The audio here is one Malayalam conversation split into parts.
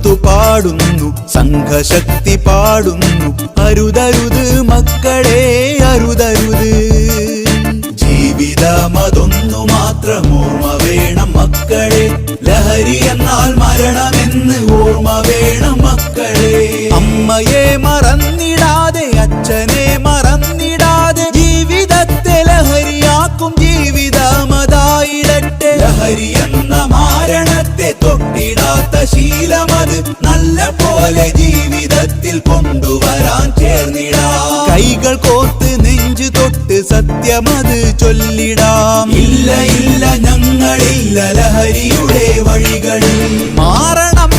നമ്മളൊത്തു പാടുന്നു സംഘശക്തി പാടുന്നു. അരുതരുത് മക്കളെ അരുതരുത്. ജീവിതമതൊന്നു മാത്രം ഓർമ്മ വേണം മക്കളെ. ലഹരി എന്നാൽ മരണമെന്ന് ഓർമ്മ വേണം മക്കളെ. അമ്മയെ മറന്നിടാതെ അച്ഛനെ മറന്നിടാതെ ജീവിതത്തെ ലഹരിയാക്കും. ജീവിതമതായിടട്ടെ. ലഹരി തൊട്ടിടാത്ത ശീലമത് നല്ല പോലെ ജീവിതത്തിൽ കൊണ്ടുവരാൻ ചേർന്നിടാം. കൈകൾ കോർത്ത് നെഞ്ചു തൊട്ട് സത്യമത് ചൊല്ലിടാം. ഇല്ല ഇല്ല ഞങ്ങളില്ല ലഹരിയുടെ വഴികളിൽ. മാറണം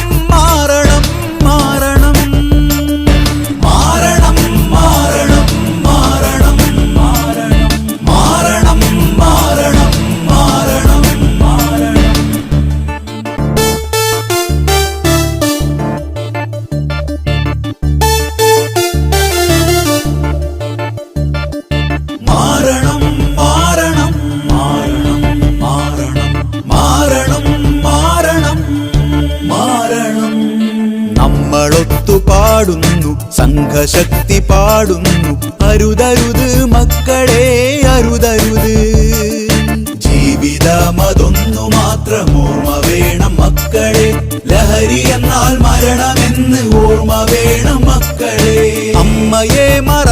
മാറണം പാടുന്നു സംഘശക്തി പാടുന്നു. അരുതരുത് മക്കളെ അരുതരുത്. ജീവിതമതൊന്നു മാത്രം ഓർമ്മ വേണം മക്കളെ. ലഹരി എന്നാൽ മരണമെന്ന് ഓർമ്മ വേണം മക്കളെ. അമ്മയെ മറ